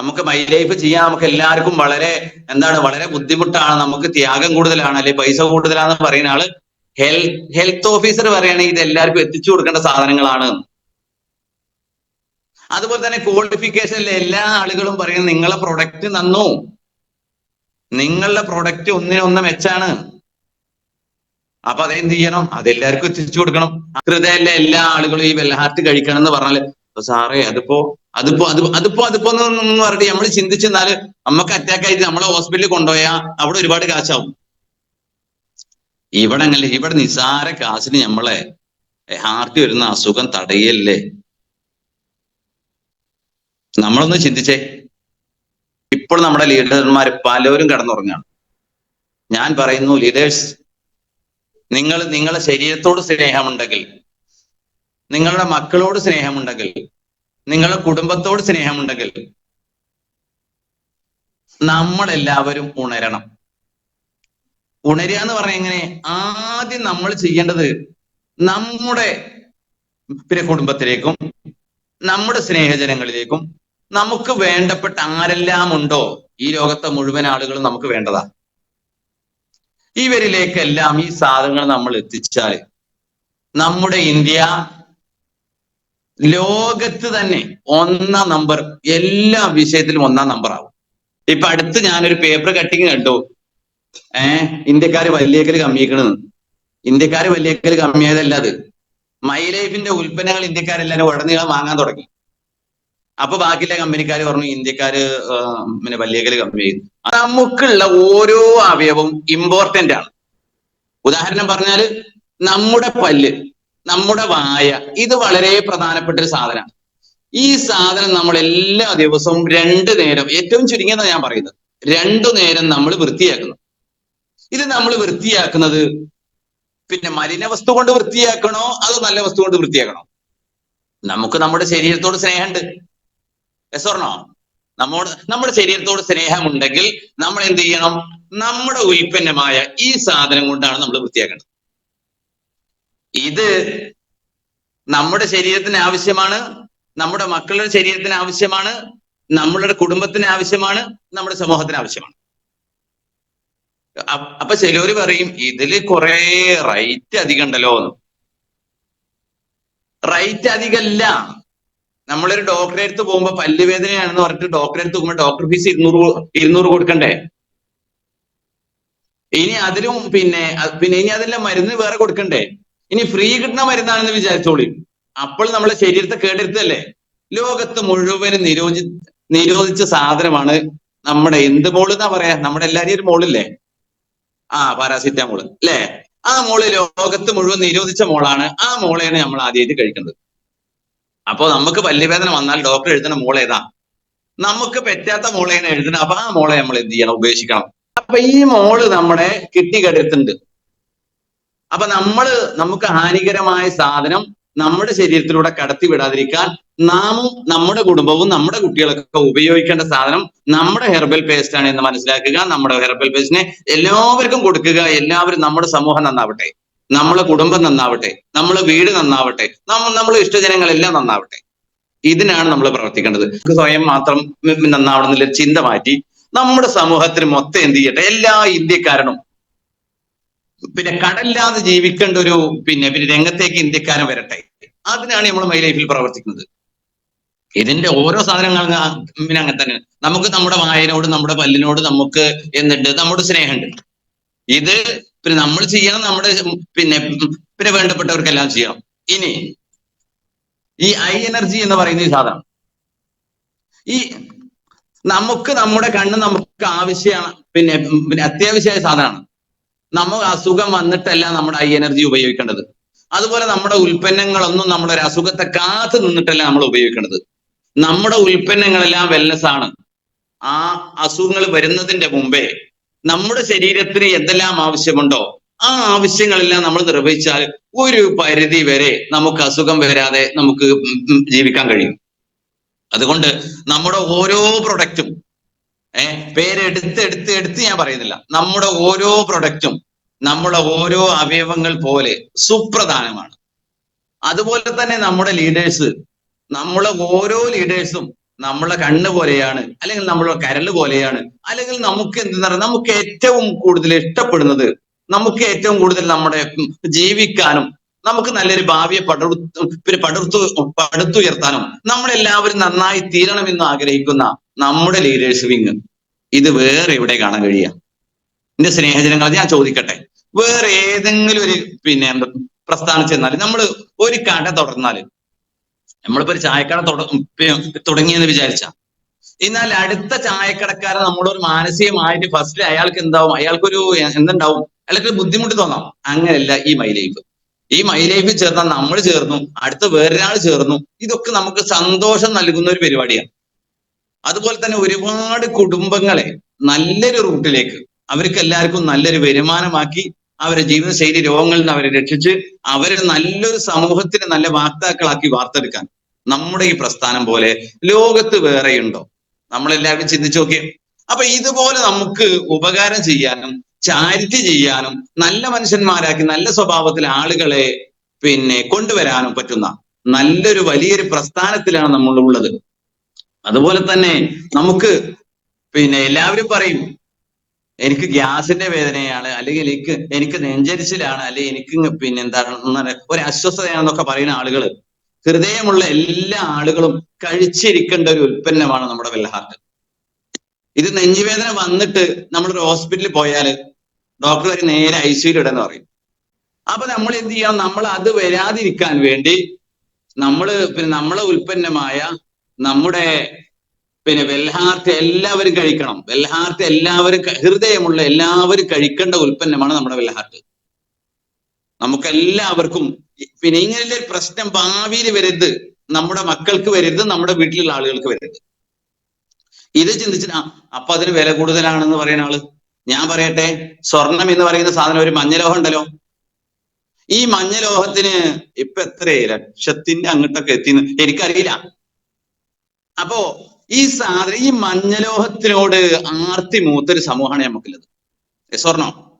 നമുക്ക് my life ചെയ്യാൻ നമുക്ക് എല്ലാവർക്കും വളരെ എന്താണ് വളരെ ബുദ്ധിമുട്ടാണ്. നമുക്ക് ത്യാഗം കൂടുതലാണ് അല്ലെ പൈസ കൂടുതലാണെന്ന് പറയുന്ന ആൾ ഹെൽത്ത് ഹെൽത്ത് ഓഫീസർ പറയുകയാണെങ്കിൽ ഇത് എല്ലാവർക്കും എത്തിച്ചു കൊടുക്കേണ്ട സാധനങ്ങളാണ്. അതുപോലെ തന്നെ ക്വാളിഫിക്കേഷനിലെ എല്ലാ ആളുകളും പറയുന്നത് നിങ്ങളെ പ്രൊഡക്റ്റ് നന്നു. നിങ്ങളുടെ പ്രൊഡക്റ്റ് ഒന്നിനൊന്ന് മെച്ചാണ്. അപ്പൊ അതെന്ത് ചെയ്യണം? അതെല്ലാവർക്കും എത്തിച്ചു കൊടുക്കണം. ഹൃദയത്തിലെ എല്ലാ ആളുകളും ഈ വെള്ളഹാർട്ട് കഴിക്കണം എന്ന് പറഞ്ഞാൽ "അപ്പൊ സാറേ അതിപ്പോ അതിപ്പോ അത് അതിപ്പോ അതിപ്പോ പറഞ്ഞിട്ട് നമ്മൾ ചിന്തിച്ചെന്നാൽ നമുക്ക് അറ്റാക്ക് ആയിട്ട് നമ്മളെ ഹോസ്പിറ്റലിൽ കൊണ്ടുപോയാ അവിടെ ഒരുപാട് കാശാവും. ഇവിടെ അങ്ങനെ ഇവിടെ നിസാര കാശിന് നമ്മളെ ഹാർട്ട് വരുന്ന അസുഖം തടയല്ലേ? നമ്മളൊന്ന് ചിന്തിച്ചേ. ഇപ്പോൾ നമ്മുടെ ലീഡർമാർ പലരും കടന്നുറങ്ങാണ്. ഞാൻ പറയുന്നു ലീഡേഴ്സ് നിങ്ങൾ നിങ്ങളെ ശരീരത്തോട് സ്നേഹമുണ്ടെങ്കിൽ നിങ്ങളുടെ മക്കളോട് സ്നേഹമുണ്ടെങ്കിൽ നിങ്ങളുടെ കുടുംബത്തോട് സ്നേഹമുണ്ടെങ്കിൽ നമ്മളെല്ലാവരും ഉണരണം. ഉണരുക എന്ന് പറഞ്ഞ എങ്ങനെ? ആദ്യം നമ്മൾ ചെയ്യേണ്ടത് നമ്മുടെ പിന്നെ കുടുംബത്തിലേക്കും നമ്മുടെ സ്നേഹജനങ്ങളിലേക്കും നമുക്ക് വേണ്ടപ്പെട്ട ആരെല്ലാം ഉണ്ടോ ഈ ലോകത്തെ മുഴുവൻ ആളുകളും നമുക്ക് വേണ്ടതാ. ഇവരിലേക്കെല്ലാം ഈ സാധനങ്ങൾ നമ്മൾ എത്തിച്ചാൽ നമ്മുടെ ഇന്ത്യ ലോകത്ത് തന്നെ ഒന്നാം നമ്പർ എല്ലാ വിഷയത്തിലും ഒന്നാം നമ്പർ ആവും. ഇപ്പൊ അടുത്ത് ഞാനൊരു പേപ്പർ കട്ടിങ് കണ്ടു. ഏഹ് ഇന്ത്യക്കാര് വലിയേക്കൽ കമ്മിയിക്കണെന്ന് ഇന്ത്യക്കാര് വലിയേക്കൽ കമ്മിയായതല്ല അത്. മൈ ലൈഫിന്റെ ഉൽപ്പന്നങ്ങൾ ഇന്ത്യക്കാരെല്ലാരും ഉടനീളം വാങ്ങാൻ തുടങ്ങി. അപ്പൊ ബാക്കിയുള്ള കമ്പനിക്കാർ പറഞ്ഞു ഇന്ത്യക്കാര് പിന്നെ വലിയേക്കൽ കമ്മി ചെയ്തു നമുക്കുള്ള ഓരോ അവയവും ഇമ്പോർട്ടന്റ് ആണ്. ഉദാഹരണം പറഞ്ഞാൽ നമ്മുടെ പല്ല്. നമ്മുടെ വായ. ഇത് വളരെ പ്രധാനപ്പെട്ട ഒരു സാധനമാണ്. ഈ സാധനം നമ്മൾ എല്ലാ ദിവസവും രണ്ടു നേരം ഏറ്റവും ചുരുങ്ങിയതാണ് ഞാൻ പറയുന്നത് രണ്ടു നേരം നമ്മൾ വൃത്തിയാക്കുന്നു. ഇത് നമ്മൾ വൃത്തിയാക്കുന്നത് പിന്നെ മലിന വസ്തു കൊണ്ട് വൃത്തിയാക്കണോ? അതോ നല്ല വസ്തു കൊണ്ട് വൃത്തിയാക്കണോ? നമുക്ക് നമ്മുടെ ശരീരത്തോട് സ്നേഹമുണ്ട്. എസ്? നമ്മോട് നമ്മുടെ ശരീരത്തോട് സ്നേഹമുണ്ടെങ്കിൽ നമ്മൾ എന്ത് ചെയ്യണം? നമ്മുടെ ഉൽപ്പന്നമായ ഈ സാധനം കൊണ്ടാണ് നമ്മൾ വൃത്തിയാക്കേണ്ടത്. ഇത് നമ്മുടെ ശരീരത്തിന് ആവശ്യമാണ് നമ്മുടെ മക്കളുടെ ശരീരത്തിന് ആവശ്യമാണ് നമ്മളുടെ കുടുംബത്തിന് ആവശ്യമാണ് നമ്മുടെ സമൂഹത്തിന് ആവശ്യമാണ്. അപ്പൊ ചിലവര് പറയും ഇതിൽ കുറെ റൈറ്റ് അധികം ഉണ്ടല്ലോ എന്ന്. റൈറ്റ് അധികമല്ല. നമ്മളൊരു ഡോക്ടറെ അടുത്ത് പോകുമ്പോ പല്ലുവേദനയാണെന്ന് പറഞ്ഞിട്ട് ഡോക്ടറെ അടുത്ത് പോകുമ്പോൾ ഡോക്ടർ ഫീസ് ഇരുന്നൂറ് ഇരുന്നൂറ് കൊടുക്കണ്ടേ? ഇനി അതിലും പിന്നെ പിന്നെ ഇനി അതെല്ലാം മരുന്ന് വേറെ കൊടുക്കണ്ടേ? ഇനി ഫ്രീ കിട്ടുന്ന മരുന്നാണെന്ന് വിചാരിച്ചോളി. അപ്പോൾ നമ്മുടെ ശരീരത്തെ കേടെടുത്തല്ലേ ലോകത്ത് മുഴുവനും നിരോധി നിരോധിച്ച സാധനമാണ് നമ്മുടെ എന്ത് മോൾ എന്നാ പറയാ? നമ്മുടെ എല്ലാരെയും ഒരു മോളില്ലേ? ആ പാരാസിറ്റാമോൾ. അല്ലേ ആ മോൾ ലോകത്ത് മുഴുവൻ നിരോധിച്ച മോളാണ്. ആ മോളെയാണ് നമ്മൾ ആദ്യമായിട്ട് കഴിക്കുന്നത് അപ്പൊ നമുക്ക് പല്ലുവേദന വന്നാൽ ഡോക്ടർ എഴുതുന്ന മോൾ ഏതാ? നമുക്ക് പറ്റാത്ത മോളെയാണ് എഴുതുന്നത്. അപ്പൊ ആ മോളെ നമ്മൾ എന്ത് ചെയ്യണം? ഉപേക്ഷിക്കണം. അപ്പൊ ഈ മോൾ നമ്മുടെ കിഡ്നി കെടുത്തുണ്ട് അപ്പൊ നമ്മൾ നമുക്ക് ഹാനികരമായ സാധനം നമ്മുടെ ശരീരത്തിലൂടെ കടത്തി വിടാതിരിക്കാൻ നാമും നമ്മുടെ കുടുംബവും നമ്മുടെ കുട്ടികളൊക്കെ ഉപയോഗിക്കേണ്ട സാധനം നമ്മുടെ ഹെർബൽ പേസ്റ്റ് ആണ് എന്ന് മനസ്സിലാക്കുക നമ്മുടെ ഹെർബൽ പേസ്റ്റിനെ എല്ലാവർക്കും കൊടുക്കുക എല്ലാവരും നമ്മുടെ സമൂഹം നന്നാവട്ടെ നമ്മളെ കുടുംബം നന്നാവട്ടെ നമ്മളെ വീട് നന്നാവട്ടെ നമ്മൾ ഇഷ്ടജനങ്ങളെല്ലാം നന്നാവട്ടെ. ഇതിനാണ് നമ്മൾ പ്രവർത്തിക്കേണ്ടത്. സ്വയം മാത്രം നന്നാവണം എന്നുള്ള ചിന്ത മാറ്റി നമ്മുടെ സമൂഹത്തിന് മൊത്തം എന്ത് ചെയ്യട്ടെ? എല്ലാ ഇന്ത്യക്കാരനും പിന്നെ കടലില്ലാതെ ജീവിക്കേണ്ട ഒരു പിന്നെ പിന്നെ രംഗത്തേക്ക് ഇന്ത്യക്കാരൻ വരട്ടെ. അതിനാണ് നമ്മൾ മൈ ലൈഫിൽ പ്രവർത്തിക്കുന്നത്. ഇതിന്റെ ഓരോ സാധനങ്ങൾ പിന്നെ അങ്ങനെ തന്നെ. നമുക്ക് നമ്മുടെ വായനോട് നമ്മുടെ പല്ലിനോട് നമുക്ക് എന്നിട്ട് നമ്മുടെ സ്നേഹമുണ്ട്. ഇത് പിന്നെ നമ്മൾ ചെയ്യണം നമ്മുടെ പിന്നെ പിന്നെ വേണ്ടപ്പെട്ടവർക്കെല്ലാം ചെയ്യണം ഇനി ഈ ഐ എനർജി എന്ന് പറയുന്ന ഈ സാധനം. ഈ നമുക്ക് നമ്മുടെ കണ്ണ് നമുക്ക് ആവശ്യമാണ് പിന്നെ പിന്നെ അത്യാവശ്യമായ സാധനമാണ്. നമുക്ക് അസുഖം വന്നിട്ടല്ല നമ്മുടെ ഐ എനർജി ഉപയോഗിക്കേണ്ടത്. അതുപോലെ നമ്മുടെ ഉൽപ്പന്നങ്ങളൊന്നും നമ്മുടെ ഒരു അസുഖത്തെ കാത്തു നിന്നിട്ടല്ല നമ്മൾ ഉപയോഗിക്കേണ്ടത്. നമ്മുടെ ഉൽപ്പന്നങ്ങളെല്ലാം വെൽനസ് ആണ്. ആ അസുഖങ്ങൾ വരുന്നതിന്റെ മുമ്പേ നമ്മുടെ ശരീരത്തിന് എന്തെല്ലാം ആവശ്യമുണ്ടോ ആ ആവശ്യങ്ങളെല്ലാം നമ്മൾ നിർവഹിച്ചാൽ ഒരു പരിധി വരെ നമുക്ക് അസുഖം വരാതെ നമുക്ക് ജീവിക്കാൻ കഴിയും. അതുകൊണ്ട് നമ്മുടെ ഓരോ പ്രൊഡക്റ്റും ഏഹ് പേരെടുത്ത് എടുത്ത് എടുത്ത് ഞാൻ പറയുന്നില്ല. നമ്മുടെ ഓരോ പ്രൊഡക്റ്റും നമ്മുടെ ഓരോ അവയവങ്ങൾ പോലെ സുപ്രധാനമാണ്. അതുപോലെ തന്നെ നമ്മുടെ ലീഡേഴ്സ് നമ്മളെ ഓരോ ലീഡേഴ്സും നമ്മളെ കണ്ണ് പോലെയാണ് അല്ലെങ്കിൽ നമ്മളെ കരൾ പോലെയാണ് അല്ലെങ്കിൽ നമുക്ക് എന്തെന്ന് പറയുക നമുക്ക് ഏറ്റവും കൂടുതൽ ഇഷ്ടപ്പെടുന്നത് നമുക്ക് ഏറ്റവും കൂടുതൽ നമ്മുടെ ജീവിക്കാനും നമുക്ക് നല്ലൊരു ഭാവിയെ പടർത്തു പിന്നെ പടർത്തു പടുത്തുയർത്താനും നമ്മളെല്ലാവരും നന്നായി തീരണമെന്ന് ആഗ്രഹിക്കുന്ന നമ്മുടെ ലീഡേഴ്സ് വിങ് ഇത് വേറെ എവിടെ കാണാൻ കഴിയുക എന്റെ സ്നേഹജനങ്ങൾ ഞാൻ ചോദിക്കട്ടെ. വേറെ ഏതെങ്കിലും ഒരു പിന്നെ പ്രസ്ഥാനം ചെന്നാൽ നമ്മൾ ഒരു കട തുടർന്നാൽ നമ്മളിപ്പോ ഒരു ചായക്കട തുടങ്ങിയെന്ന് വിചാരിച്ച. എന്നാൽ അടുത്ത ചായക്കടക്കാരൻ നമ്മളൊരു മാനസികമായിട്ട് ഫസ്റ്റ് അയാൾക്ക് എന്താവും? അയാൾക്കൊരു എന്തുണ്ടാവും? അയാൾക്ക് ബുദ്ധിമുട്ട് തോന്നാം. അങ്ങനെയല്ല ഈ മൈ ലൈഫ് ഈ മൈ ചേർന്ന നമ്മൾ ചേർന്നു അടുത്ത വേറൊരാൾ ചേർന്നു ഇതൊക്കെ നമുക്ക് സന്തോഷം നൽകുന്ന ഒരു പരിപാടിയാണ് അതുപോലെ തന്നെ ഒരുപാട് കുടുംബങ്ങളെ നല്ലൊരു റൂട്ടിലേക്ക് അവർക്ക് എല്ലാവർക്കും നല്ലൊരു വരുമാനമാക്കി അവരെ ജീവിതശൈലി രോഗങ്ങളിൽ നിന്ന് അവരെ രക്ഷിച്ച് അവരെ നല്ലൊരു സമൂഹത്തിന് നല്ല വാക്താക്കളാക്കി വാർത്തെടുക്കാൻ നമ്മുടെ ഈ പ്രസ്ഥാനം പോലെ ലോകത്ത് വേറെയുണ്ടോ? നമ്മളെല്ലാവരും ചിന്തിച്ചു നോക്കിയേ. അപ്പൊ ഇതുപോലെ നമുക്ക് ഉപകാരം ചെയ്യാനും ചാരിറ്റി ചെയ്യാനും നല്ല മനുഷ്യന്മാരാക്കി നല്ല സ്വഭാവത്തിൽ ആളുകളെ പിന്നെ കൊണ്ടുവരാനും പറ്റുന്ന നല്ലൊരു വലിയൊരു പ്രസ്ഥാനത്തിലാണ് നമ്മൾ ഉള്ളത്. അതുപോലെ തന്നെ നമുക്ക് പിന്നെ എല്ലാവരും പറയും എനിക്ക് ഗ്യാസിന്റെ വേദനയാണ് അല്ലെങ്കിൽ എനിക്ക് എനിക്ക് നെഞ്ചരിച്ചിലാണ് അല്ലെങ്കിൽ എനിക്ക് പിന്നെ എന്താണ് ഒരു അസ്വസ്ഥതയാണെന്നൊക്കെ പറയുന്ന ആളുകൾ ഹൃദയമുള്ള എല്ലാ ആളുകളും കഴിച്ചിരിക്കേണ്ട ഒരു ഉൽപ്പന്നമാണ് നമ്മുടെ വെല്ലഹാർട്ട് ഇത് നെഞ്ചുവേദന വന്നിട്ട് നമ്മളൊരു ഹോസ്പിറ്റലിൽ പോയാൽ ഡോക്ടർ വരെ നേരെ ഐ സിയിൽ ഇടെന്ന് പറയും. അപ്പൊ നമ്മൾ എന്ത് ചെയ്യാം? നമ്മൾ അത് വരാതിരിക്കാൻ വേണ്ടി നമ്മൾ പിന്നെ നമ്മളെ ഉൽപ്പന്നമായ നമ്മുടെ പിന്നെ വെൽഹാർട്ട് എല്ലാവരും കഴിക്കണം. വെൽഹാർട്ട് എല്ലാവരും ഹൃദയമുള്ള എല്ലാവരും കഴിക്കേണ്ട ഉൽപ്പന്നമാണ് നമ്മുടെ വെൽഹാർട്ട് നമുക്ക് എല്ലാവർക്കും പിന്നെ ഇങ്ങനെയുള്ള ഒരു പ്രശ്നം ഭാവിയിൽ വരരുത്. നമ്മുടെ മക്കൾക്ക് വരരുത് നമ്മുടെ വീട്ടിലുള്ള ആളുകൾക്ക് വരരുത്. ഇത് ചിന്തിച്ചിട്ട് ആ അപ്പൊ അതിന് വില കൂടുതലാണെന്ന് പറയുന്ന ആൾ. ഞാൻ പറയട്ടെ സ്വർണം എന്ന് പറയുന്ന സാധനം ഒരു മഞ്ഞലോഹം ഉണ്ടല്ലോ. ഈ മഞ്ഞലോഹത്തിന് ഇപ്പൊ എത്ര ലക്ഷത്തിന്റെ അങ്ങോട്ടൊക്കെ എത്തിന്ന് എനിക്കറിയില്ല. അപ്പോ ഈ സാധനം ഈ മഞ്ഞലോഹത്തിനോട് ആർത്തി മൂത്തൊരു സമൂഹമാണ് നമുക്കുള്ളത്. സ്വർണം?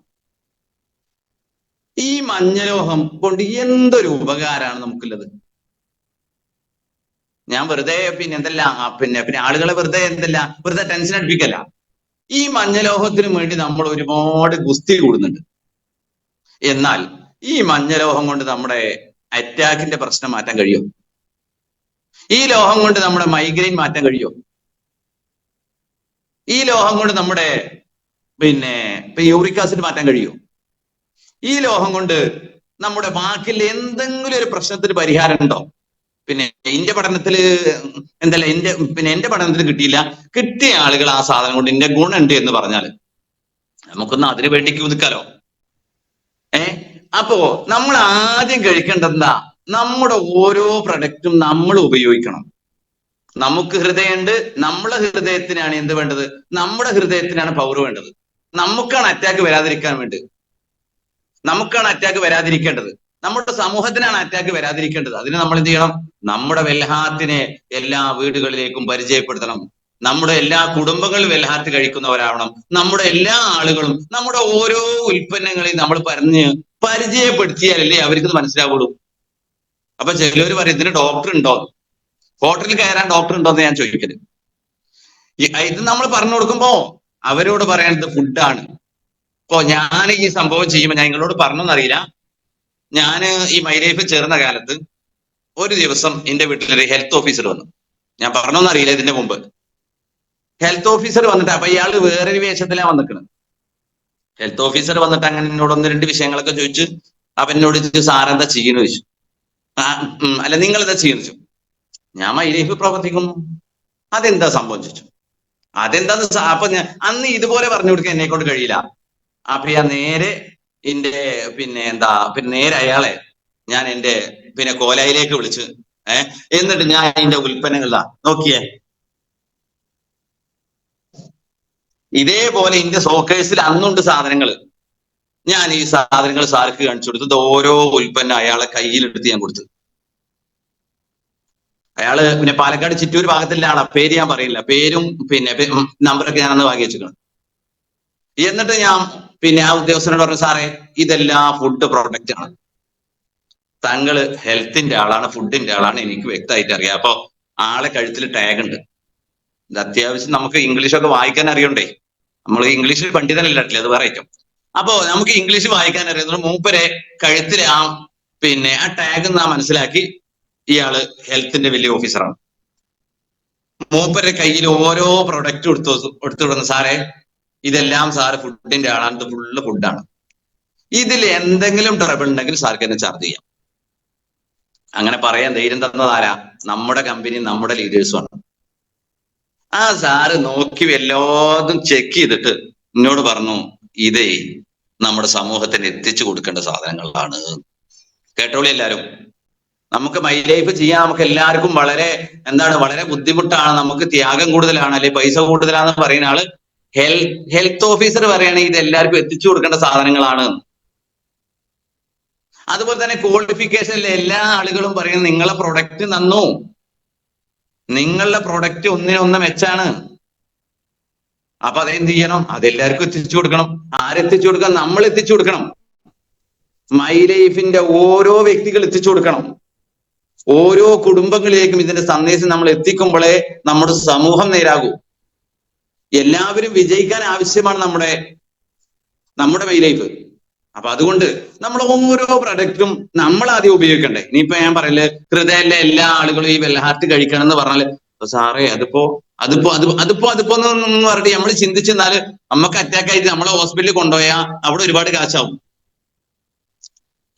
ഈ മഞ്ഞലോഹം കൊണ്ട് എന്തൊരു ഉപകാരമാണ് നമുക്കുള്ളത്? ഞാൻ വെറുതെ പിന്നെ എന്തല്ല പിന്നെ പിന്നെ ആളുകളെ വെറുതെ എന്തല്ല വെറുതെ ടെൻഷൻ അടിപ്പിക്കല്ല. ഈ മഞ്ഞലോഹത്തിന് വേണ്ടി നമ്മൾ ഒരുപാട് ഗുസ്തി കൂടുന്നുണ്ട്. എന്നാൽ ഈ മഞ്ഞലോഹം കൊണ്ട് നമ്മുടെ അറ്റാക്കിന്റെ പ്രശ്നം മാറ്റാൻ കഴിയും? ഈ ലോഹം കൊണ്ട് നമ്മുടെ മൈഗ്രെയിൻ മാറ്റാൻ കഴിയും? ഈ ലോഹം കൊണ്ട് നമ്മുടെ പിന്നെ യൂറിക് ആസിഡ് മാറ്റാൻ കഴിയും? ഈ ലോഹം കൊണ്ട് നമ്മുടെ ബാക്കിൽ എന്തെങ്കിലും ഒരു പ്രശ്നത്തിന് പരിഹാരം ഉണ്ടോ? പിന്നെ എന്റെ പഠനത്തിൽ എന്തല്ല എന്റെ പിന്നെ എന്റെ പഠനത്തിൽ കിട്ടിയില്ല. കിട്ടിയ ആളുകൾ ആ സാധനം കൊണ്ട് എന്റെ ഗുണമുണ്ട് എന്ന് പറഞ്ഞാൽ നമുക്കൊന്ന് അതിനു വേണ്ടിക്ക് ഒതുക്കാലോ ഏ? അപ്പോ നമ്മൾ ആദ്യം കഴിക്കേണ്ടത് നമ്മുടെ ഓരോ പ്രൊഡക്റ്റും നമ്മൾ ഉപയോഗിക്കണം. നമുക്ക് ഹൃദയമുണ്ട് നമ്മളെ ഹൃദയത്തിനാണ് എന്ത് വേണ്ടത്? നമ്മുടെ ഹൃദയത്തിനാണ് പവർ വേണ്ടത്. നമുക്കാണ് അറ്റാക്ക് വരാതിരിക്കാൻ വേണ്ടി. നമുക്കാണ് അറ്റാക്ക് വരാതിരിക്കേണ്ടത്. നമ്മുടെ സമൂഹത്തിനാണ് അറ്റാക്ക് വരാതിരിക്കേണ്ടത്. അതിന് നമ്മൾ എന്ത് ചെയ്യണം? നമ്മുടെ വെൽഹാത്തിനെ എല്ലാ വീടുകളിലേക്കും പരിചയപ്പെടുത്തണം. നമ്മുടെ എല്ലാ കുടുംബങ്ങളും വെൽഹാത്ത് കഴിക്കുന്നവരാവണം. നമ്മുടെ എല്ലാ ആളുകളും നമ്മുടെ ഓരോ ഉൽപ്പന്നങ്ങളെയും നമ്മൾ പറഞ്ഞ് പരിചയപ്പെടുത്തിയാലല്ലേ അവർക്ക് മനസ്സിലാവുള്ളൂ. അപ്പൊ ചിലർ പറയും ഇതിന് ഡോക്ടർ ഉണ്ടോ? ഹോട്ടലിൽ കയറാൻ ഡോക്ടർ ഉണ്ടോ എന്ന് ഞാൻ ചോദിക്കരുത് ഇത് നമ്മൾ പറഞ്ഞു കൊടുക്കുമ്പോ അവരോട് പറയേണ്ടത് ഫുഡാണ് ഇപ്പോ ഞാൻ ഈ സംഭവം ചെയ്യുമ്പോൾ ഞാൻ നിങ്ങളോട് പറഞ്ഞൊന്നറിയില്ല. ഞാൻ ഈ മൈലൈഫ് ചേർന്ന കാലത്ത് ഒരു ദിവസം എന്റെ വീട്ടിലൊരു ഹെൽത്ത് ഓഫീസർ വന്നു. ഞാൻ പറഞ്ഞോന്നറിയില്ല ഇതിന്റെ മുമ്പ്. ഹെൽത്ത് ഓഫീസർ വന്നിട്ട് അപ്പൊ ഇയാൾ വേറൊരു വേഷത്തിലാ വന്നിക്കണത്. ഹെൽത്ത് ഓഫീസർ വന്നിട്ട് അങ്ങനെ എന്നോട് ഒന്ന് രണ്ട് വിഷയങ്ങളൊക്കെ ചോദിച്ച് അവനോട് സാറെന്താ ചെയ്യുന്നു ചോദിച്ചു. അല്ല നിങ്ങൾ എന്താ ചെയ്യുന്നു ചോദിച്ചു. ഞാൻ മൈലൈഫ് പ്രവർത്തിക്കുന്നു. അതെന്താ സംഭവം? ചോദിച്ചു. അതെന്താന്ന് അപ്പൊ ഞാൻ അന്ന് ഇതുപോലെ പറഞ്ഞു കൊടുക്കാൻ എന്നെ കൊണ്ട് കഴിയില്ല. അപ്പൊ ഞാൻ നേരെ എന്റെ പിന്നെ എന്താ പിന്നെ നേരെ അയാളെ ഞാൻ എന്റെ പിന്നെ കോലായിലേക്ക് വിളിച്ച് ഏഹ് എന്നിട്ട് ഞാൻ അതിന്റെ ഉൽപ്പന്നങ്ങളാ നോക്കിയേ. ഇതേപോലെ എന്റെ സോക്കേഴ്സിൽ അന്നുണ്ട് സാധനങ്ങൾ ഞാൻ ഈ സാധനങ്ങൾ സാർക്ക് കാണിച്ചു കൊടുത്തു. ഓരോ ഉൽപ്പന്നം അയാളെ കയ്യിലെടുത്ത് ഞാൻ കൊടുത്തു. അയാൾ പിന്നെ പാലക്കാട് ചിറ്റൂർ ഭാഗത്തിലാണ് പേര് ഞാൻ പറയില്ല. പേരും പിന്നെ നമ്പറൊക്കെ ഞാൻ വാങ്ങി വെച്ചിരിക്കണം. എന്നിട്ട് ഞാൻ പിന്നെ ആ ഉദ്യോഗസ്ഥനോട് പറഞ്ഞു സാറേ ഇതെല്ലാം ഫുഡ് പ്രോഡക്റ്റ് ആണ്. താങ്കൾ ഹെൽത്തിന്റെ ആളാണ് ഫുഡിന്റെ ആളാണ് എനിക്ക് വ്യക്തമായിട്ട് അറിയാം. അപ്പൊ ആളെ കഴുത്തിൽ ടാഗ് ഉണ്ട്. ഇത് അത്യാവശ്യം നമുക്ക് ഇംഗ്ലീഷൊക്കെ വായിക്കാൻ അറിയണ്ടേ? നമ്മൾ ഇംഗ്ലീഷിൽ പണ്ഡിതനല്ലേ അത് പറയും അപ്പോ നമുക്ക് ഇംഗ്ലീഷ് വായിക്കാൻ അറിയാം. മൂപ്പരെ കഴുത്തിൽ ആ പിന്നെ ആ ടാഗ് നാം മനസ്സിലാക്കി ഇയാൾ ഹെൽത്തിന്റെ വലിയ ഓഫീസറാണ് മൂപ്പരെ കയ്യിൽ ഓരോ പ്രൊഡക്റ്റ് എടുത്തു എടുത്തു വിടുന്നു. സാറേ ഇതെല്ലാം സാറ് ഫുഡിന്റെ ആളാണ്. ഇത് ഫുള്ള് ഫുഡാണ് ഇതിൽ എന്തെങ്കിലും ട്രബിൾ ഉണ്ടെങ്കിൽ സാർക്ക് എന്നെ ചാർജ് ചെയ്യാം. അങ്ങനെ പറയാൻ ധൈര്യം തന്നതാരാ നമ്മുടെ കമ്പനി നമ്മുടെ ലീഡേഴ്സുമാണ് ആ സാറ് നോക്കി എല്ലാതും ചെക്ക് ചെയ്തിട്ട് എന്നോട് പറഞ്ഞു ഇതേ നമ്മുടെ സമൂഹത്തിന് എത്തിച്ചു കൊടുക്കേണ്ട സാധനങ്ങളാണ്. കേട്ടോളി എല്ലാരും? നമുക്ക് മൈ ലൈഫ് ചെയ്യാൻ നമുക്ക് എല്ലാവർക്കും വളരെ എന്താണ് വളരെ ബുദ്ധിമുട്ടാണ്. നമുക്ക് ത്യാഗം കൂടുതലാണ് അല്ലെ പൈസ കൂടുതലാണെന്ന് പറയുന്ന ആൾ ഹെൽത്ത് ഓഫീസർ പറയുകയാണെങ്കിൽ ഇത് എല്ലാവർക്കും എത്തിച്ചു കൊടുക്കേണ്ട സാധനങ്ങളാണ്. അതുപോലെ തന്നെ ക്വാളിഫിക്കേഷനിലെ എല്ലാ ആളുകളും പറയുന്നത് നിങ്ങളെ പ്രൊഡക്റ്റ് നന്നു നിങ്ങളുടെ പ്രൊഡക്റ്റ് ഒന്നിനൊന്ന് മെച്ചാണ്. അപ്പൊ അതെന്ത് ചെയ്യണം? അതെല്ലാവർക്കും എത്തിച്ചു കൊടുക്കണം. ആരെത്തിച്ചു കൊടുക്കണം? നമ്മൾ എത്തിച്ചു കൊടുക്കണം. മൈ ലൈഫിന്റെ ഓരോ വ്യക്തികൾ എത്തിച്ചു കൊടുക്കണം. ഓരോ കുടുംബങ്ങളിലേക്കും ഇതിന്റെ സന്ദേശം നമ്മൾ എത്തിക്കുമ്പോഴേ നമ്മുടെ സമൂഹം നേരാകൂ. എല്ലാവരും വിജയിക്കാൻ ആവശ്യമാണ് നമ്മുടെ നമ്മുടെ മൈ ലൈഫ് അപ്പൊ അതുകൊണ്ട് നമ്മൾ ഓരോ പ്രൊഡക്റ്റും നമ്മൾ ആദ്യം ഉപയോഗിക്കണ്ടേ. ഇനിയിപ്പോ ഞാൻ പറയൽ ഹൃദയത്തിലെ എല്ലാ ആളുകളും ഈ വെല്ലഹാർട്ട് കഴിക്കണം എന്ന് പറഞ്ഞാൽ സാറേ അതിപ്പോ അതിപ്പോ അത് അതിപ്പോ അതിപ്പോ എന്ന് പറഞ്ഞിട്ട് നമ്മൾ ചിന്തിച്ചെന്നാൽ നമുക്ക് അറ്റാക്ക് ആയിട്ട് നമ്മളെ ഹോസ്പിറ്റലിൽ കൊണ്ടുപോയാ അവിടെ ഒരുപാട് കാശാവും.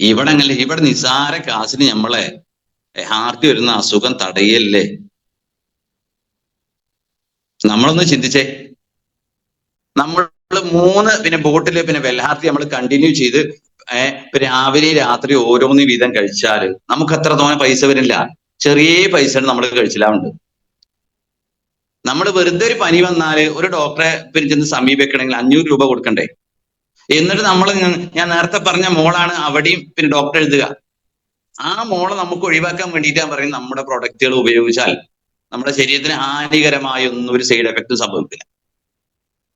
ഇവിടെ അങ്ങനെ ഇവിടെ നിസാര കാശിന് നമ്മളെ ഹാർട്ട് വരുന്ന അസുഖം തടയല്ലേ? നമ്മളൊന്ന് ചിന്തിച്ചേ. നമ്മൾ മൂന്ന് പിന്നെ ബോട്ടിൽ പിന്നെ വെൽഹാർത്തി നമ്മൾ കണ്ടിന്യൂ ചെയ്ത് രാവിലെ രാത്രി ഓരോന്ന് വീതം കഴിച്ചാൽ നമുക്ക് അത്ര തോന്നെ പൈസ വരില്ല. ചെറിയ പൈസ നമ്മൾ കഴിച്ചില്ലാണ്ട് നമ്മൾ വെറുതെ ഒരു പനി വന്നാൽ ഒരു ഡോക്ടറെ പിന്നെ ചെന്ന് സമീപിക്കണമെങ്കിൽ അഞ്ഞൂറ് രൂപ കൊടുക്കണ്ടേ? എന്നിട്ട് നമ്മൾ ഞാൻ നേരത്തെ പറഞ്ഞ മോളാണ് അവിടെയും പിന്നെ ഡോക്ടർ എഴുതുക. ആ മോളെ നമുക്ക് ഒഴിവാക്കാൻ വേണ്ടിയിട്ടാണ് പറയുന്നത് നമ്മുടെ പ്രൊഡക്റ്റുകൾ ഉപയോഗിച്ചാൽ. നമ്മുടെ ശരീരത്തിന് ഹാനികരമായ ഒന്നും ഒരു സൈഡ് എഫക്റ്റും സംഭവിക്കില്ല.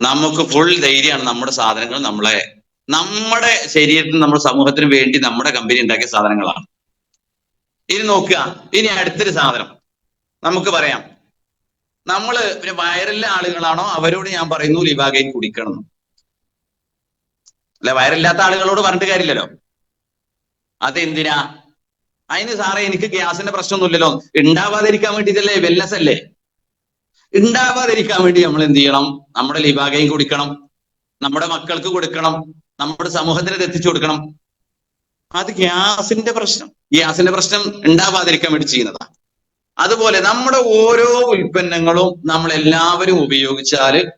നമുക്ക് ഫുൾ ധൈര്യമാണ് നമ്മുടെ സാധനങ്ങൾ നമ്മളെ നമ്മുടെ ശരീരത്തിന് നമ്മുടെ സമൂഹത്തിന് വേണ്ടി നമ്മുടെ കമ്പനി ഉണ്ടാക്കിയ സാധനങ്ങളാണ്. ഇനി നോക്കുക. ഇനി അടുത്തൊരു സാധനം. നമുക്ക് പറയാം. നമ്മൾ പിന്നെ വയറിലെ ആളുകളാണോ? അവരോട് ഞാൻ പറയുന്നു ലിവാഗൈൻ കുടിക്കണം. അല്ലെ വയറില്ലാത്ത ആളുകളോട് പറഞ്ഞിട്ട് കാര്യമില്ലല്ലോ. അതെന്തിനാ? അതിന് സാറേ എനിക്ക് ഗ്യാസിന്റെ പ്രശ്നമൊന്നുമില്ലല്ലോ. ഉണ്ടാവാതിരിക്കാൻ വേണ്ടിയിട്ടല്ലേ വെല്ലസ് അല്ലേ? ഉണ്ടാവാതിരിക്കാൻ വേണ്ടി നമ്മൾ എന്ത് ചെയ്യണം? നമ്മുടെ ലിബാഗയും കുടിക്കണം. നമ്മുടെ മക്കൾക്ക് കൊടുക്കണം. നമ്മുടെ സമൂഹത്തിന് എത്തിച്ചു കൊടുക്കണം. അത് ഗ്യാസിന്റെ പ്രശ്നം. ഗ്യാസിന്റെ പ്രശ്നം ഉണ്ടാവാതിരിക്കാൻ വേണ്ടി ചെയ്യുന്നതാ. അതുപോലെ നമ്മുടെ ഓരോ ഉൽപ്പന്നങ്ങളും നമ്മൾ എല്ലാവരും ഉപയോഗിച്ചാൽ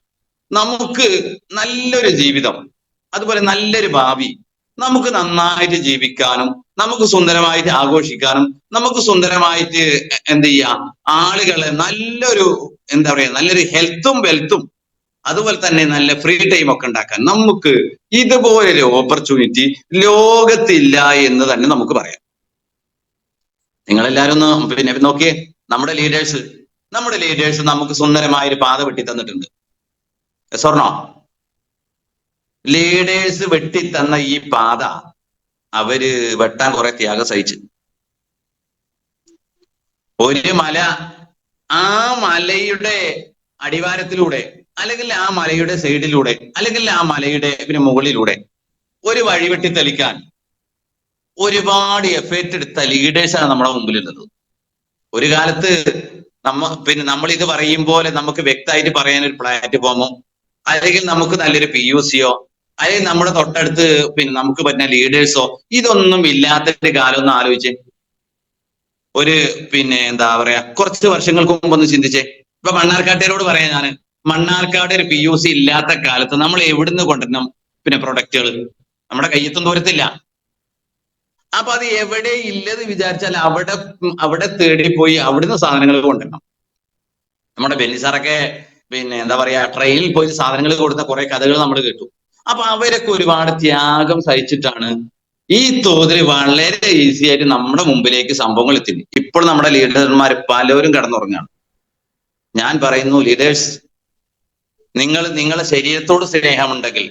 നമുക്ക് നല്ലൊരു ജീവിതം അതുപോലെ നല്ലൊരു ഭാവി നമുക്ക് നന്നായിട്ട് ജീവിക്കാനും നമുക്ക് സുന്ദരമായിട്ട് ആഘോഷിക്കാനും നമുക്ക് സുന്ദരമായിട്ട് എന്ത് ചെയ്യാം? ആളുകളെ നല്ലൊരു എന്താ പറയാ നല്ലൊരു ഹെൽത്തും വെൽത്തും അതുപോലെ തന്നെ നല്ല ഫ്രീ ടൈം ഒക്കെ ഉണ്ടാക്കാൻ നമുക്ക് ഇതുപോലൊരു ഓപ്പർച്യൂണിറ്റി ലോകത്തില്ല എന്ന് തന്നെ നമുക്ക് പറയാം. നിങ്ങളെല്ലാരും ഒന്ന് പിന്നെ നോക്കിയേ നമ്മുടെ ലീഡേഴ്സ് നമ്മുടെ ലീഡേഴ്സ് നമുക്ക് സുന്ദരമായ ഒരു പാത വെട്ടി തന്നിട്ടുണ്ട് സ്വർണോ ലീഡേഴ്സ് വെട്ടി തന്ന ഈ പാത അവർ വെട്ടാൻ കുറെ ത്യാഗം സഹിച്ചു. ഒരു മല ആ മലയുടെ അടിവാരത്തിലൂടെ അല്ലെങ്കിൽ ആ മലയുടെ സൈഡിലൂടെ അല്ലെങ്കിൽ ആ മലയുടെ പിന്നെ മുകളിലൂടെ ഒരു വഴി വെട്ടിത്തെളിക്കാൻ ഒരുപാട് എഫേർട്ട് എടുത്ത ലീഡേഴ്സാണ് നമ്മുടെ മുമ്പിലുള്ളത്. ഒരു കാലത്ത് നമ്മ പിന്നെ നമ്മൾ ഇത് പറയും പോലെ നമുക്ക് വ്യക്തമായിട്ട് പറയാൻ ഒരു പ്ലാറ്റ്ഫോമോ അല്ലെങ്കിൽ നമുക്ക് നല്ലൊരു പി യു സിയോ അല്ലെങ്കിൽ നമ്മുടെ തൊട്ടടുത്ത് പിന്നെ നമുക്ക് പറ്റുന്ന ലീഡേഴ്സോ ഇതൊന്നും ഇല്ലാത്തൊരു കാലം ഒന്ന് ആലോചിച്ച്. ഒരു പിന്നെ എന്താ പറയാ കുറച്ച് വർഷങ്ങൾക്ക് മുമ്പ് ഒന്ന് ചിന്തിച്ചേ. ഇപ്പൊ മണ്ണാർക്കാട്ടുകാരോട് പറയാം ഞാൻ മണ്ണാർക്കാട് ഒരു പി യു സി ഇല്ലാത്ത കാലത്ത് നമ്മൾ എവിടുന്ന് കൊണ്ടുവരണം പിന്നെ പ്രൊഡക്റ്റുകൾ നമ്മുടെ കയ്യെത്തും ദൂരത്തില്ല അപ്പൊ അത് എവിടെ ഇല്ലെന്ന് വിചാരിച്ചാൽ അവിടെ അവിടെ തേടി പോയി അവിടുന്ന് സാധനങ്ങൾ കൊണ്ടുവരണം. നമ്മുടെ ബെന്നി സാറൊക്കെ പിന്നെ എന്താ പറയാ ട്രെയിനിൽ പോയി സാധനങ്ങൾ കൊടുത്ത കുറെ കഥകൾ നമ്മൾ കേട്ടു. അപ്പൊ അവരൊക്കെ ഒരുപാട് ത്യാഗം സഹിച്ചിട്ടാണ് ഈ തോതിൽ വളരെ ഈസി ആയിട്ട് നമ്മുടെ മുമ്പിലേക്ക് സംഭവങ്ങൾ എത്തി ഇപ്പോൾ നമ്മുടെ ലീഡർമാർ പലരും കടന്നുറങ്ങാണ് ഞാൻ പറയുന്നു ലീഡേഴ്സ് നിങ്ങൾ നിങ്ങളുടെ ശരീരത്തോട് സ്നേഹമുണ്ടെങ്കിൽ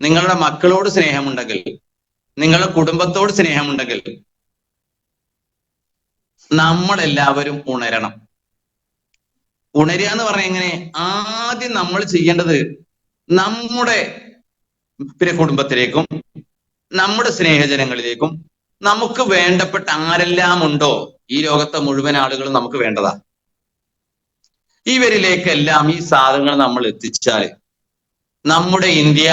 നിങ്ങളുടെ മക്കളോട് സ്നേഹമുണ്ടെങ്കിൽ നിങ്ങളുടെ കുടുംബത്തോട് സ്നേഹമുണ്ടെങ്കിൽ നമ്മളെല്ലാവരും ഉണരണം. ഉണരുക എന്ന് പറഞ്ഞ എങ്ങനെ? ആദ്യം നമ്മൾ ചെയ്യേണ്ടത് നമ്മുടെ പിന്നെ കുടുംബത്തിലേക്കും നമ്മുടെ സ്നേഹജനങ്ങളിലേക്കും നമുക്ക് വേണ്ടപ്പെട്ട ആരെല്ലാം ഉണ്ടോ ഈ ലോകത്തെ മുഴുവൻ ആളുകളും നമുക്ക് വേണ്ടതാ? ഇവരിലേക്കെല്ലാം ഈ സാധനങ്ങൾ നമ്മൾ എത്തിച്ചാൽ നമ്മുടെ ഇന്ത്യ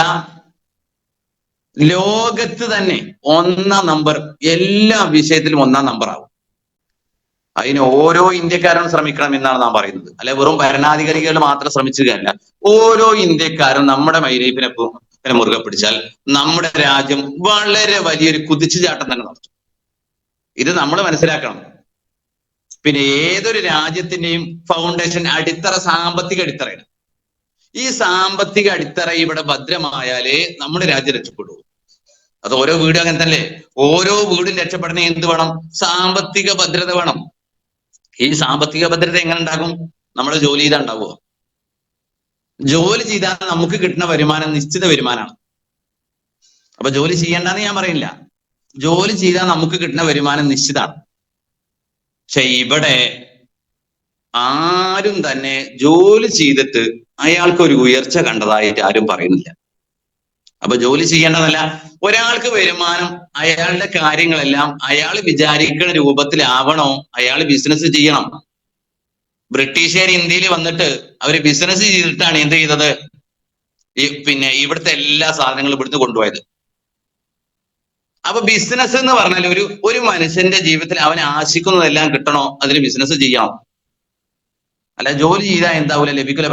ലോകത്ത് തന്നെ ഒന്നാം നമ്പർ എല്ലാ വിഷയത്തിലും ഒന്നാം നമ്പർ ആവും അതിന് ഓരോ ഇന്ത്യക്കാരനും ശ്രമിക്കണം എന്നാണ് നാം പറയുന്നത്. അല്ലെ വെറും ഭരണാധികാരികൾ മാത്രം ശ്രമിച്ചുകയല്ല ഓരോ ഇന്ത്യക്കാരും നമ്മുടെ മൈലൈഫിനെ പിന്നെ മുറുകെ പിടിച്ചാൽ നമ്മുടെ രാജ്യം വളരെ വലിയൊരു കുതിച്ചുചാട്ടം തന്നെ നടത്തും. ഇത് നമ്മൾ മനസ്സിലാക്കണം. പിന്നെ ഏതൊരു രാജ്യത്തിന്റെയും ഫൗണ്ടേഷൻ അടിത്തറ സാമ്പത്തിക അടിത്തറയാണ്. ഈ സാമ്പത്തിക അടിത്തറ ഇവിടെ ഭദ്രമായാലേ നമ്മുടെ രാജ്യം രക്ഷപ്പെടൂ അത് ഓരോ വീടും അങ്ങനെ തന്നെ ഓരോ വീടും രക്ഷപ്പെടണേ എന്ത് വേണം? സാമ്പത്തിക ഭദ്രത വേണം. ഈ സാമ്പത്തിക ഭദ്രത എങ്ങനെ ഉണ്ടാകും? നമ്മൾ ജോലി ചെയ്താൽ ഉണ്ടാവുമോ ജോലി ചെയ്താൽ നമുക്ക് കിട്ടുന്ന വരുമാനം നിശ്ചിത വരുമാനമാണ്. അപ്പൊ ജോലി ചെയ്യണ്ടെന്ന് ഞാൻ പറയില്ല ജോലി ചെയ്താൽ നമുക്ക് കിട്ടുന്ന വരുമാനം നിശ്ചിതമാണ് പക്ഷെ ഇവിടെ ആരും തന്നെ ജോലി ചെയ്തിട്ട് അയാൾക്ക് ഒരു ഉയർച്ച കണ്ടതായിട്ട് ആരും പറയുന്നില്ല. അപ്പൊ ജോലി ചെയ്യേണ്ടതല്ല. ഒരാൾക്ക് വരുമാനം അയാളുടെ കാര്യങ്ങളെല്ലാം അയാൾ വിചാരിക്കുന്ന രൂപത്തിലാവണോ? അയാൾ ബിസിനസ് ചെയ്യണം. ബ്രിട്ടീഷുകാർ ഇന്ത്യയിൽ വന്നിട്ട് അവർ ബിസിനസ് ചെയ്തിട്ടാണ് എന്ത് ചെയ്തത്? ഈ പിന്നെ ഇവിടുത്തെ എല്ലാ സാധനങ്ങളും ഇവിടുന്ന് കൊണ്ടുപോയത്. അപ്പൊ ബിസിനസ് എന്ന് പറഞ്ഞാൽ ഒരു ഒരു മനുഷ്യന്റെ ജീവിതത്തിൽ അവൻ ആശിക്കുന്നതെല്ലാം കിട്ടണോ? അതിന് ബിസിനസ് ചെയ്യണം. അല്ല ജോലി ചെയ്താൽ എന്താവൂല? ലഭിക്കില്ല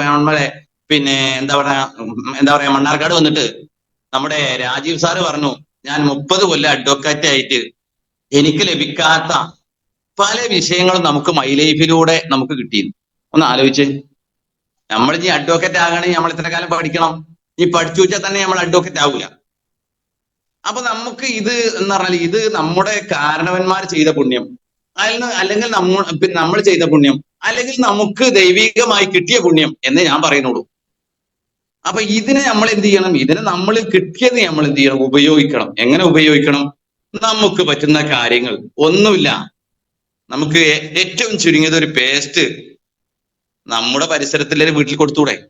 പിന്നെ എന്താ പറയാ എന്താ പറയാ മണ്ണാർക്കാട് വന്നിട്ട് നമ്മുടെ രാജീവ് സാറ് പറഞ്ഞു ഞാൻ മുപ്പത് കൊല്ലം അഡ്വക്കേറ്റ് ആയിട്ട് എനിക്ക് ലഭിക്കാത്ത പല വിഷയങ്ങളും നമുക്ക് മൈ ലൈഫിലൂടെ നമുക്ക് കിട്ടിയിരുന്നു. ഒന്ന് ആലോചിച്ച്. നമ്മൾ ഇനി അഡ്വക്കേറ്റ് ആകണമെങ്കിൽ നമ്മൾ ഇത്ര കാലം പഠിക്കണം. ഈ പഠിച്ചു വെച്ചാൽ തന്നെ നമ്മൾ അഡ്വക്കേറ്റ് ആവില്ല അപ്പൊ നമുക്ക് ഇത് എന്ന് പറഞ്ഞാൽ ഇത് നമ്മുടെ കാരണവന്മാർ ചെയ്ത പുണ്യം. അതിൽ അല്ലെങ്കിൽ നമ്മൾ നമ്മൾ ചെയ്ത പുണ്യം. അല്ലെങ്കിൽ നമുക്ക് ദൈവികമായി കിട്ടിയ പുണ്യം എന്ന് ഞാൻ പറയുന്നുള്ളൂ. അപ്പൊ ഇതിനെ നമ്മൾ എന്ത് ചെയ്യണം? ഇതിനെ നമ്മൾ കിട്ടിയത് നമ്മൾ എന്ത് ചെയ്യണം? ഉപയോഗിക്കണം. എങ്ങനെ ഉപയോഗിക്കണം? നമുക്ക് പറ്റുന്ന കാര്യങ്ങൾ. ഒന്നുമില്ല. നമുക്ക് ഏറ്റവും ചുരുങ്ങിയത് ഒരു പേസ്റ്റ് നമ്മുടെ പരിസരത്തിലെ വീട്ടിൽ കൊടുത്തൂടെ?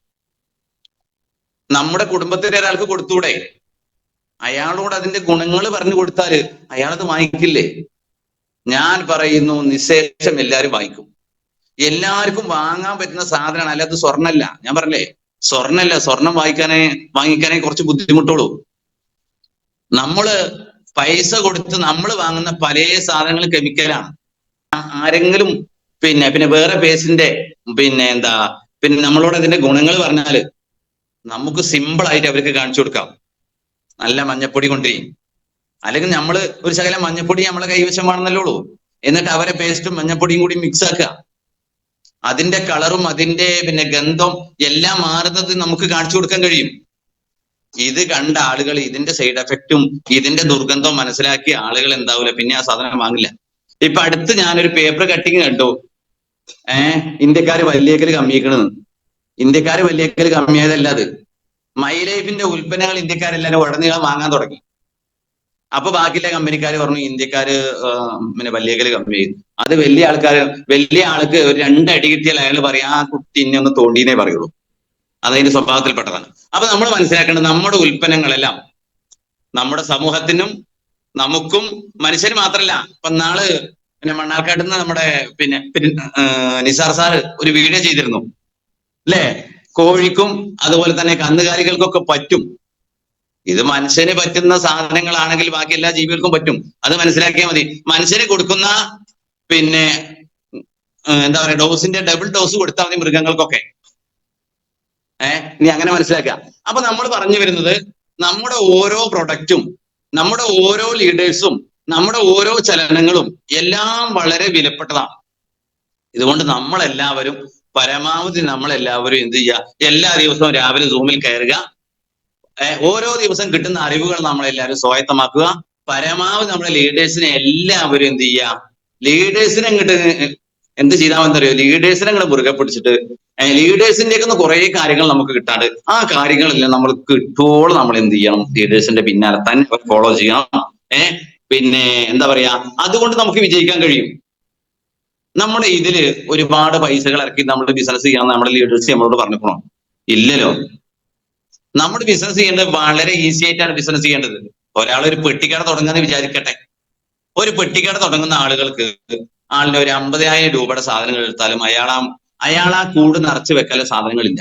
നമ്മുടെ കുടുംബത്തിലെ ഒരാൾക്ക് കൊടുത്തൂടെ? അയാളോട് അതിന്റെ ഗുണങ്ങൾ പറഞ്ഞു കൊടുത്താൽ അയാളത് വാങ്ങിക്കില്ലേ? ഞാൻ പറയുന്നു നിശേഷം എല്ലാരും വായിക്കും എല്ലാവർക്കും വാങ്ങാൻ പറ്റുന്ന സാധനമാണ്. അല്ലാതെ സ്വർണല്ല ഞാൻ പറഞ്ഞേ സ്വർണല്ല സ്വർണം വാങ്ങിക്കാനേ വാങ്ങിക്കാനേ കുറച്ച് ബുദ്ധിമുട്ടുള്ളൂ. നമ്മൾ പൈസ കൊടുത്ത് നമ്മൾ വാങ്ങുന്ന പല സാധനങ്ങളും കെമിക്കലാണ്. ആരെങ്കിലും പിന്നെ പിന്നെ വേറെ പേസിന്റെ പിന്നെ എന്താ പിന്നെ നമ്മളോട് അതിന്റെ ഗുണങ്ങൾ പറഞ്ഞാൽ നമുക്ക് സിമ്പിൾ ആയിട്ട് അവർക്ക് കാണിച്ചു കൊടുക്കാം. നല്ല മഞ്ഞപ്പൊടി കൊണ്ടുവരും അല്ലെങ്കിൽ നമ്മൾ ഒരു ശകലം മഞ്ഞപ്പൊടി നമ്മളെ കൈവശമാണെന്നല്ലേ ഉള്ളൂ. എന്നിട്ട് അവരെ പേസ്റ്റും മഞ്ഞപ്പൊടിയും കൂടി മിക്സ് ആക്കുക. അതിന്റെ കളറും അതിന്റെ പിന്നെ ഗന്ധം എല്ലാം മാറുന്നത് നമുക്ക് കാണിച്ചു കൊടുക്കാൻ കഴിയും. ഇത് കണ്ട ആളുകൾ ഇതിന്റെ സൈഡ് എഫക്റ്റും ഇതിന്റെ ദുർഗന്ധവും മനസ്സിലാക്കിയ ആളുകൾ എന്താവില്ല പിന്നെ ആ സാധനം വാങ്ങില്ല. ഇപ്പൊ അടുത്ത് ഞാനൊരു പേപ്പർ കട്ടിങ് കണ്ടു. ഏഹ് ഇന്ത്യക്കാര് വലിയക്കൽ കമ്മിയേക്കണെന്ന് ഇന്ത്യക്കാര് വലിയക്കൽ കമ്മിയായതല്ല അത്. മൈ ലൈഫിന്റെ ഉൽപ്പന്നങ്ങൾ ഇന്ത്യക്കാരെല്ലാരും ഉടനീളം വാങ്ങാൻ തുടങ്ങി. അപ്പൊ ബാക്കിയുള്ള കമ്പനിക്കാർ പറഞ്ഞു ഇന്ത്യക്കാര് പിന്നെ വലിയക്കൽ കമ്മി ചെയ്തു അത് വലിയ ആൾക്കാർ വലിയ ആൾക്ക് ഒരു രണ്ടടി കിട്ടിയാൽ അയാൾ പറയാം ആ കുട്ടി ഇന്നെ ഒന്ന് തോണ്ടിന്നേ പറയുള്ളൂ. അതതിന്റെ സ്വഭാവത്തിൽപ്പെട്ടതാണ്. അപ്പൊ നമ്മൾ മനസ്സിലാക്കേണ്ടത് നമ്മുടെ ഉൽപ്പന്നങ്ങളെല്ലാം നമ്മുടെ സമൂഹത്തിനും നമുക്കും മനുഷ്യന് മാത്രല്ല. ഇപ്പൊ നാൾ പിന്നെ മണ്ണാർക്കാട്ടിൽ നമ്മുടെ പിന്നെ നിസാർ സാറ് ഒരു വീഡിയോ ചെയ്തിരുന്നു. അല്ലേ? കോഴിക്കും അതുപോലെ തന്നെ കന്നുകാലികൾക്കൊക്കെ പറ്റും. ഇത് മനുഷ്യന് പറ്റുന്ന സാധനങ്ങളാണെങ്കിൽ ബാക്കി എല്ലാ ജീവികൾക്കും പറ്റും. അത് മനസ്സിലാക്കിയാൽ മതി. മനുഷ്യന് കൊടുക്കുന്ന പിന്നെ എന്താ പറയാ ഡോസിന്റെ ഡബിൾ ഡോസ് കൊടുത്താൽ മതി മൃഗങ്ങൾക്കൊക്കെ. ഏഹ് ഇനി അങ്ങനെ മനസ്സിലാക്കുക. അപ്പൊ നമ്മൾ പറഞ്ഞു വരുന്നത് നമ്മുടെ ഓരോ പ്രൊഡക്റ്റും നമ്മുടെ ഓരോ ലീഡേഴ്സും നമ്മുടെ ഓരോ ചലനങ്ങളും എല്ലാം വളരെ വിലപ്പെട്ടതാണ്. ഇതുകൊണ്ട് നമ്മളെല്ലാവരും പരമാവധി നമ്മളെല്ലാവരും എന്ത് ചെയ്യുക എല്ലാ ദിവസവും രാവിലെ സൂമിൽ കയറുക. ഓരോ ദിവസം കിട്ടുന്ന അറിവുകൾ നമ്മളെല്ലാവരും സ്വായത്തമാക്കുക. പരമാവധി നമ്മുടെ ലീഡേഴ്സിനെ എല്ലാവരും എന്ത് ചെയ്യുക ലീഡേഴ്സിനെ അങ്ങോട്ട് എന്ത് ചെയ്താൽ മതി ലീഡേഴ്സിനെ അങ്ങോട്ട് മുറുകെ പിടിച്ചിട്ട് ലീഡേഴ്സിന്റെ ഒക്കെ കുറെ കാര്യങ്ങൾ നമുക്ക് കിട്ടാണ്ട് ആ കാര്യങ്ങളെല്ലാം നമ്മൾ കിട്ടുമ്പോൾ നമ്മൾ എന്ത് ചെയ്യണം? ലീഡേഴ്സിന്റെ പിന്നാലെ തന്നെ ഫോളോ ചെയ്യണം. ഏഹ് പിന്നെ എന്താ പറയാ? അതുകൊണ്ട് നമുക്ക് വിജയിക്കാൻ കഴിയും. നമ്മുടെ ഇതിൽ ഒരുപാട് പൈസകൾ ഇറക്കി നമ്മൾ ബിസിനസ് ചെയ്യണം നമ്മുടെ ലീഡേഴ്സ് നമ്മളോട് പറഞ്ഞിക്കണോ ഇല്ലല്ലോ. നമ്മൾ ബിസിനസ് ചെയ്യേണ്ടത് വളരെ ഈസി ആയിട്ടാണ് ബിസിനസ് ചെയ്യേണ്ടത്. ഒരാൾ ഒരു പെട്ടിക്കട തുടങ്ങുന്നത് വിചാരിക്കട്ടെ. ഒരു പെട്ടിക്കട തുടങ്ങുന്ന ആളുകൾക്ക് ആളിന് ഒരു അമ്പതിനായിരം രൂപയുടെ സാധനങ്ങൾ എടുത്താലും അയാൾ ആ അയാൾ ആ കൂട് നിറച്ച് വെക്കല സാധനങ്ങളില്ല.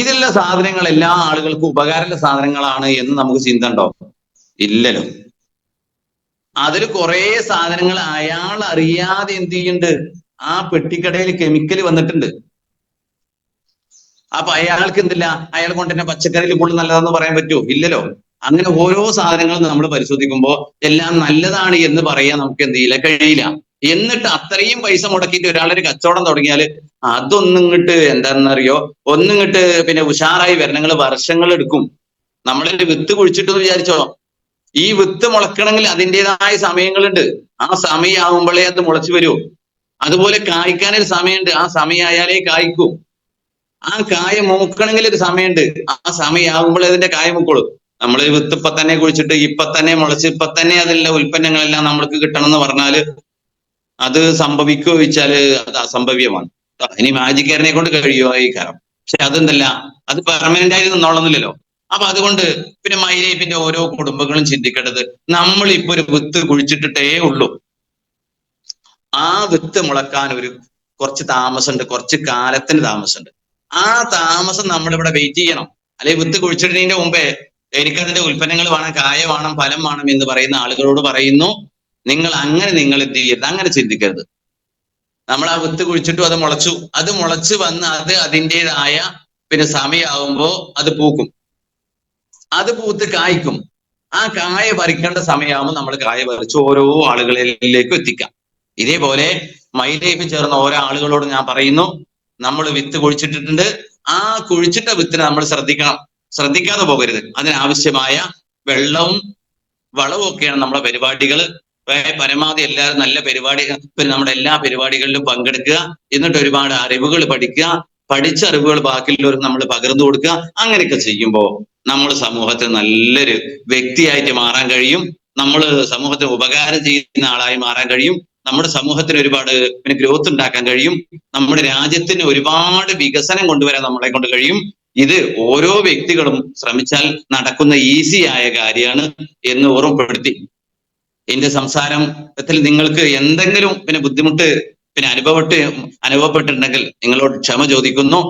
ഇതിലുള്ള സാധനങ്ങൾ എല്ലാ ആളുകൾക്കും ഉപകാരമുള്ള സാധനങ്ങളാണ് എന്ന് നമുക്ക് ചിന്ത ഉണ്ടോ ഇല്ലല്ലോ. അതിൽ കുറെ സാധനങ്ങൾ അയാൾ അറിയാതെ എന്ത് ചെയ്യുന്നുണ്ട്? ആ പെട്ടിക്കടയിൽ കെമിക്കൽ വന്നിട്ടുണ്ട്. അപ്പൊ അയാൾക്ക് എന്തില്ല? അയാൾ കൊണ്ട് തന്നെ പച്ചക്കറിയിൽ കൂടുതൽ നല്ലതാന്ന് പറയാൻ പറ്റുമോ? ഇല്ലല്ലോ. അങ്ങനെ ഓരോ സാധനങ്ങളും നമ്മൾ പരിശോധിക്കുമ്പോൾ എല്ലാം നല്ലതാണ് എന്ന് പറയാൻ നമുക്ക് എന്ത് ചെയ്യില്ല കഴിയില്ല. എന്നിട്ട് അത്രയും പൈസ മുടക്കിയിട്ട് ഒരാളൊരു കച്ചവടം തുടങ്ങിയാൽ അതൊന്നിങ്ങോട്ട് എന്താണെന്നറിയോ? ഒന്നും ഇങ്ങോട്ട് പിന്നെ ഉഷാറായി വരണങ്ങൾ വർഷങ്ങൾ എടുക്കും. നമ്മളൊരു വിത്ത് കുഴിച്ചിട്ടെന്ന് വിചാരിച്ചോ ഈ വിത്ത് മുളക്കണമെങ്കിൽ അതിന്റെതായ സമയങ്ങളുണ്ട്. ആ സമയമാകുമ്പോഴേ അത് മുളച്ചു വരൂ. അതുപോലെ കായ്ക്കാനൊരു സമയമുണ്ട്. ആ സമയമായാലേ കായ്ക്കൂ. ആ കായ മൂക്കണമെങ്കിൽ ഒരു സമയമുണ്ട്. ആ സമയമാകുമ്പോഴേ അതിന്റെ കായ മൂക്കുള്ളൂ നമ്മൾ വിത്ത് ഇപ്പൊ തന്നെ കുഴിച്ചിട്ട് ഇപ്പൊ തന്നെ മുളച്ച് ഇപ്പൊ തന്നെ അതിലുള്ള ഉൽപ്പന്നങ്ങളെല്ലാം നമ്മൾക്ക് കിട്ടണം എന്ന് പറഞ്ഞാൽ അത് സംഭവിക്കുമോ ചോദിച്ചാൽ അത് അസംഭവ്യമാണ്. ഇനി മാജിക്കാരനെ കൊണ്ട് കഴിയുമോ ഈ കാരം പക്ഷെ അതെന്തല്ല അത് പെർമനന്റ് ആയി നിന്നോളന്നില്ലല്ലോ അപ്പൊ അതുകൊണ്ട് പിന്നെ മൈലേപ്പിന്റെ ഓരോ കുടുംബങ്ങളും ചിന്തിക്കേണ്ടത് നമ്മൾ ഇപ്പൊ ഒരു വിത്ത് കുഴിച്ചിട്ടിട്ടേ ഉള്ളൂ. ആ വിത്ത് മുളക്കാൻ ഒരു കുറച്ച് താമസമുണ്ട് കുറച്ച് കാലത്തിന് താമസമുണ്ട്. ആ താമസം നമ്മളിവിടെ വെയിറ്റ് ചെയ്യണം. അല്ലെങ്കിൽ വിത്ത് കുഴിച്ചിടുന്നതിന്റെ മുമ്പേ എനിക്കതിന്റെ ഉൽപ്പന്നങ്ങൾ വേണം കായ വേണം ഫലം വേണം എന്ന് പറയുന്ന ആളുകളോട് പറയുന്നു നിങ്ങൾ അങ്ങനെ നിങ്ങൾ എന്ത് ചെയ്യരുത് അങ്ങനെ ചിന്തിക്കരുത്. നമ്മൾ ആ വിത്ത് കുഴിച്ചിട്ടു അത് മുളച്ചു അത് മുളച്ച് വന്ന് അത് അതിന്റെതായ പിന്നെ സമയമാകുമ്പോ അത് പൂക്കും. അത് പൂത്ത് കായ്ക്കും. ആ കായ പറിക്കേണ്ട സമയമാകുമ്പോൾ നമ്മൾ കായ പറിച്ച് ഓരോ ആളുകളിലേക്കും എത്തിക്കാം. ഇതേപോലെ മൈലേക്ക് ചേർന്ന ഓരോ ആളുകളോട് ഞാൻ പറയുന്നു നമ്മൾ വിത്ത് കുഴിച്ചിട്ടിട്ടുണ്ട്. ആ കുഴിച്ചിട്ട വിത്തിനെ നമ്മൾ ശ്രദ്ധിക്കണം. ശ്രദ്ധിക്കാതെ പോകരുത്. അതിനാവശ്യമായ വെള്ളവും വളവും ഒക്കെയാണ് നമ്മുടെ പരിപാടികൾ പരമാവധി എല്ലാവരും നല്ല പരിപാടി നമ്മുടെ എല്ലാ പരിപാടികളിലും പങ്കെടുക്കുക. എന്നിട്ട് ഒരുപാട് അറിവുകൾ പഠിക്കുക. പഠിച്ച അറിവുകൾ ബാക്കിയുള്ളവർക്ക് നമ്മൾ പകർന്നു കൊടുക്കുക. അങ്ങനെയൊക്കെ ചെയ്യുമ്പോൾ നമ്മൾ സമൂഹത്തിൽ നല്ലൊരു വ്യക്തിയായിട്ട് മാറാൻ കഴിയും. നമ്മൾ സമൂഹത്തിന് ഉപകാരം ചെയ്യുന്ന ആളായി മാറാൻ കഴിയും. നമ്മുടെ സമൂഹത്തിന് ഒരുപാട് പിന്നെ ഗ്രോത്ത് ഉണ്ടാക്കാൻ കഴിയും. നമ്മുടെ രാജ്യത്തിന് ഒരുപാട് വികസനം കൊണ്ടുവരാൻ നമ്മളെ കൊണ്ട് കഴിയും. ഇത് ഓരോ വ്യക്തികളും ശ്രമിച്ചാൽ നടക്കുന്ന ഈസി ആയ കാര്യമാണ് എന്ന് ഓർമ്മപ്പെടുത്തി. എന്റെ സംസാരത്തിൽ നിങ്ങൾക്ക് എന്തെങ്കിലും പിന്നെ ബുദ്ധിമുട്ട് പിന്നെ അനുഭവപ്പെട്ട് അനുഭവപ്പെട്ടിട്ടുണ്ടെങ്കിൽ നിങ്ങളോട് ക്ഷമ ചോദിക്കുന്നു.